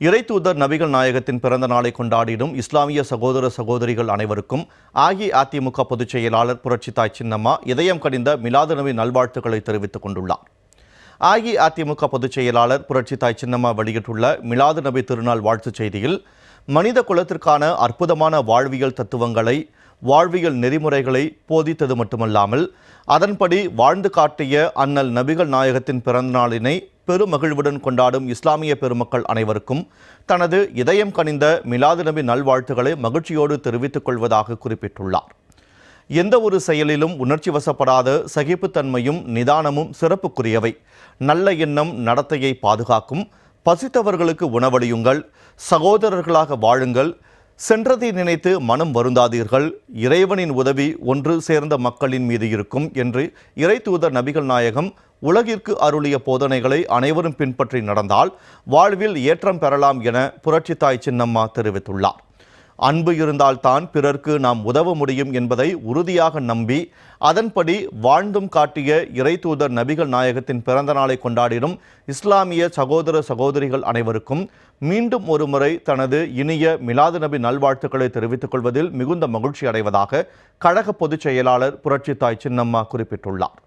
இறைத்தூதர் நபிகள் நாயகத்தின் பிறந்த நாளை கொண்டாடிடும் இஸ்லாமிய சகோதர சகோதரிகள் அனைவருக்கும் அஇஅதிமுக பொதுச் செயலாளர் புரட்சித்தாய் சின்னம்மா இதயம் கடிந்த மிலாது நபி நல்வாழ்த்துக்களை தெரிவித்துக் கொண்டுள்ளார். அஇஅதிமுக பொதுச் செயலாளர் புரட்சித்தாய் சின்னம்மா வெளியிட்டுள்ள மிலாது நபி திருநாள் வாழ்த்துச் செய்தியில் மனித குலத்திற்கான அற்புதமான வாழ்வியல் தத்துவங்களை வாழ்வியல் நெறிமுறைகளை போதித்தது மட்டுமல்லாமல் அதன்படி வாழ்ந்து காட்டிய அண்ணல் நபிகள் நாயகத்தின் பிறந்தநாளினை பெரும் பெருமகிழ்வுடன் கொண்டாடும் இஸ்லாமிய பெருமக்கள் அனைவருக்கும் தனது இதயம் கனிந்த மிலாது நபி நல்வாழ்த்துக்களை மகிழ்ச்சியோடு தெரிவித்துக் கொள்வதாக குறிப்பிட்டுள்ளார். எந்த ஒரு செயலிலும் உணர்ச்சி வசப்படாத சகிப்புத்தன்மையும் நிதானமும் சிறப்புக்குரியவை. நல்ல எண்ணம் நடத்தையை பாதுகாக்கும். பசித்தவர்களுக்கு உணவளியுங்கள். சகோதரர்களாக வாழுங்கள். சென்றதை நினைத்து மனம் வருந்தாதீர்கள். இறைவனின் உதவி ஒன்று சேர்ந்த மக்களின் மீது இருக்கும் என்று இறைத்தூதர் நபிகள் நாயகம் உலகிற்கு அருளிய போதனைகளை அனைவரும் பின்பற்றி நடந்தால் வாழ்வில் ஏற்றம் பெறலாம் என புரட்சித்தாய் சின்னம்மா தெரிவித்துள்ளார். அன்பு இருந்தால்தான் பிறர்க்கு நாம் உதவ முடியும் என்பதை உறுதியாக நம்பி அதன்படி வாழ்ந்தும் காட்டிய இறைத்தூதர் நபிகள் நாயகத்தின் பிறந்த நாளை கொண்டாடிடும் இஸ்லாமிய சகோதர சகோதரிகள் அனைவருக்கும் மீண்டும் ஒருமுறை தனது இனிய மிலாது நபி நல்வாழ்த்துக்களை தெரிவித்துக் கொள்வதில் மிகுந்த மகிழ்ச்சி அடைவதாக கழக பொதுச் செயலாளர் புரட்சித்தாய் சின்னம்மா குறிப்பிட்டுள்ளார்.